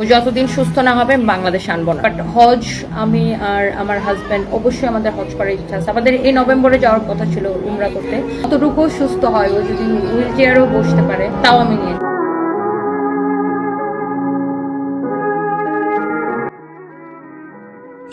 ও যতদিন সুস্থ না হবে, বাংলাদেশ আনব না। বাট হজ আমি আর আমার হাজব্যান্ড অবশ্যই আমাদের হজ করার ইচ্ছা আছে। আমাদের এই নভেম্বরে যাওয়ার কথা ছিল উমরা করতে। কতটুকু সুস্থ হয় ও যদি হুইল চেয়ারও বসতে পারে, তাও আমি নিয়ে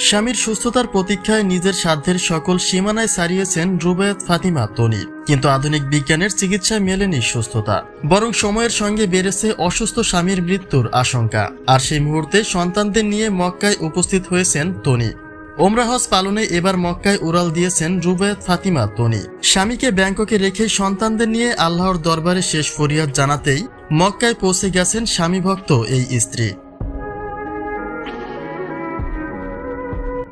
স্বামীর সুস্থতার প্রতীক্ষায় নিজের সাধ্যের সকল সীমানায় সারিয়েছেন রুবায়াত ফাতিমা তনি। কিন্তু আধুনিক বিজ্ঞানের চিকিৎসায় মেলেনি সুস্থতা। বরং সময়ের সঙ্গে বেড়েছে অসুস্থ স্বামীর মৃত্যুর আশঙ্কা। আর সেই মুহূর্তে সন্তানদের নিয়ে মক্কায় উপস্থিত হয়েছেন তনি। ওমরা হজ পালনে এবার মক্কায় উড়াল দিয়েছেন রুবায়াত ফাতিমা তনি। স্বামীকে ব্যাংককে রেখে সন্তানদের নিয়ে আল্লাহর দরবারে শেষ ফরিয়াদ জানাতেই মক্কায় পৌঁছে গেছেন স্বামী ভক্ত এই স্ত্রী।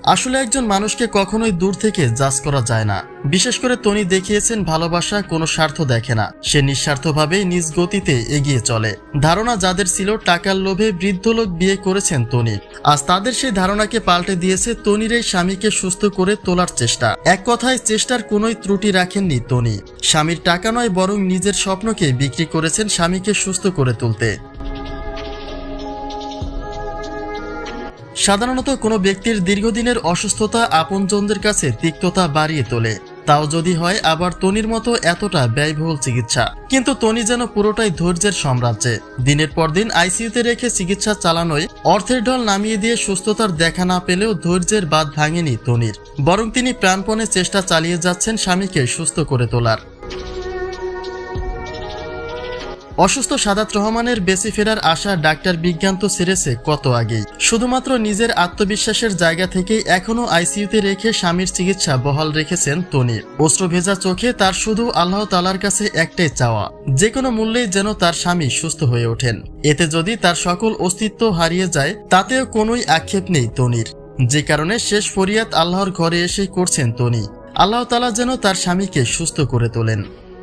আসলে একজন মানুষকে কখনোই দূর থেকে জাজ করা যায় না। বিশেষ করে তনি দেখিয়েছেন ভালোবাসা কোনো স্বার্থ দেখে না। সে নিঃস্বার্থভাবে নিজ গতিতে এগিয়ে চলে। ধারণা যাদের ছিল টাকার লোভে বৃদ্ধ লোক বিয়ে করেছেন তনি। আজ তাদের সেই ধারণাকে পাল্টে দিয়েছে তনির এই স্বামীকে সুস্থ করে তোলার চেষ্টা। এক কথায় চেষ্টার কোনোই ত্রুটি রাখেননি তনি। স্বামীর টাকা নয় বরং নিজের স্বপ্নকে বিক্রি করেছেন স্বামীকে সুস্থ করে তুলতে। সাধারণত কোনো ব্যক্তির দীর্ঘদিনের অসুস্থতা আপনজনদের কাছে তিক্ততা বাড়িয়ে তোলে। তাও যদি হয়, আবার তনির মতো এতটা ব্যয়বহুল চিকিৎসা। কিন্তু তনি যেন পুরোটাই ধৈর্যের সাম্রাজ্যে। দিনের পর দিন আইসিইউতে রেখে চিকিৎসা চালানোয় অর্থের ঢল নামিয়ে দিয়ে সুস্থতার দেখা না পেলেও ধৈর্যের বাদ ভাঙেনি তনির বরং তিনি প্রাণপণে চেষ্টা চালিয়ে যাচ্ছেন স্বামীকে সুস্থ করে তোলার। অসুস্থ সাদাত রহমানের বেঁচে ফেরার আশা ডাক্তার বিজ্ঞান তো সেরেছে কত আগেই। শুধুমাত্র নিজের আত্মবিশ্বাসের জায়গা থেকেই এখনও আইসিইউতে রেখে স্বামীর চিকিৎসা বহাল রেখেছেন তনি অস্ত্র ভেজা চোখে তার শুধু আল্লাহ তালার কাছে একটাই চাওয়া যে কোনো মূল্যেই যেন তার স্বামী সুস্থ হয়ে ওঠেন। এতে যদি তার সকল অস্তিত্ব হারিয়ে যায়, তাতেও কোনোই আক্ষেপ নেই তনির। যে কারণে শেষ ফরিয়াদ আল্লাহর ঘরে এসেই করছেন তনি। আল্লাহ তালা যেন তার স্বামীকে সুস্থ করে তোলেন।